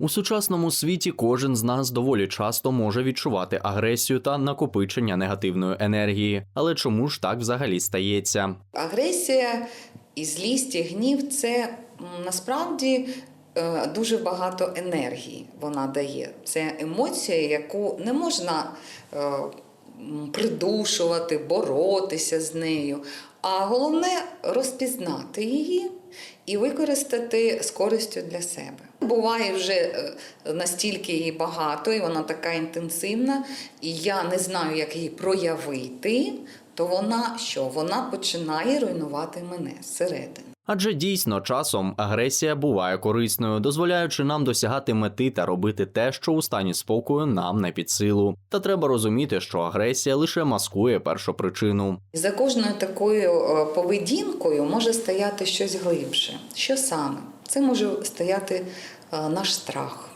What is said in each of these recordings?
У сучасному світі кожен з нас доволі часто може відчувати агресію та накопичення негативної енергії. Але чому ж так взагалі стається? Агресія і злість, і гнів це насправді е, дуже багато енергії вона дає. Це емоція, яку не можна е, придушувати, боротися з нею. А головне розпізнати її і використати з користю для себе. Буває вже е, настільки її багато, і вона така інтенсивна, і я не знаю, як її проявити, то вона що? Вона починає руйнувати мене зсередини. Адже дійсно часом агресія буває корисною, дозволяючи нам досягати мети та робити те, що у стані спокою нам не під силу. Та треба розуміти, що агресія лише маскує першопричину. І За кожною такою е, поведінкою може стояти щось глибше. Що саме? Це може стояти е, наш страх,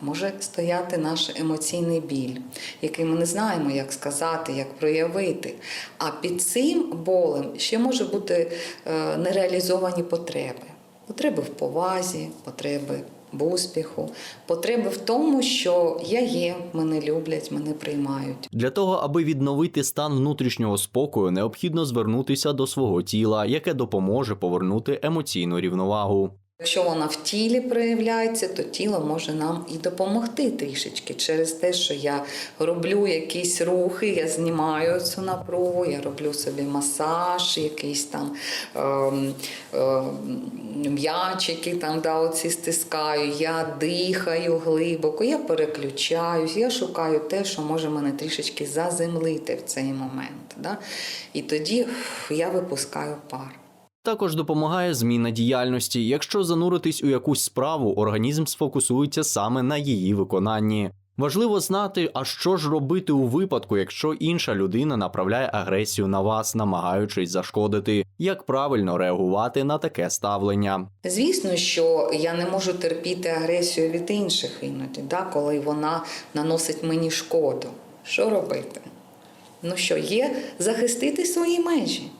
може стояти наш емоційний біль, який ми не знаємо, як сказати, як проявити. А під цим болем ще може бути е, нереалізовані потреби. Потреби в повазі, потреби в успіху, потреби в тому, що я є, мене люблять, мене приймають. Для того, аби відновити стан внутрішнього спокою, необхідно звернутися до свого тіла, яке допоможе повернути емоційну рівновагу. Якщо вона в тілі проявляється, то тіло може нам і допомогти трішечки через те, що я роблю якісь рухи, я знімаю цю напругу, я роблю собі масаж, якийсь там ем, ем, м'ячики там да, оці стискаю, я дихаю глибоко, я переключаюсь, я шукаю те, що може мене трішечки заземлити в цей момент. Да? І тоді я випускаю пар. Також допомагає зміна діяльності. Якщо зануритись у якусь справу, організм сфокусується саме на її виконанні. Важливо знати, а що ж робити у випадку, якщо інша людина направляє агресію на вас, намагаючись зашкодити, як правильно реагувати на таке ставлення. Звісно, що я не можу терпіти агресію від інших іноді, да, коли вона наносить мені шкоду. Що робити? Ну що, є захистити свої межі,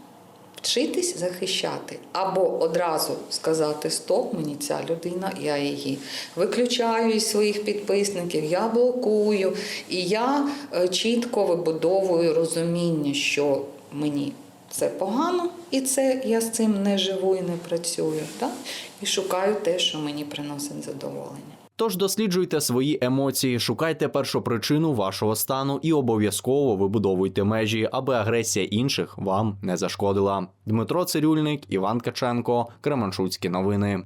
вчитись захищати. Або одразу сказати Стоп, мені ця людина, я її виключаю із своїх підписників, я блокую, і я е, чітко вибудовую розуміння, що мені це погано, і це я з цим не живу і не працюю. Так? І шукаю те, що мені приносить задоволення. Тож досліджуйте свої емоції, шукайте першопричину вашого стану і обов'язково вибудовуйте межі, аби агресія інших вам не зашкодила. Дмитро Цирюльник, Іван Каченко, Кременчуцькі новини.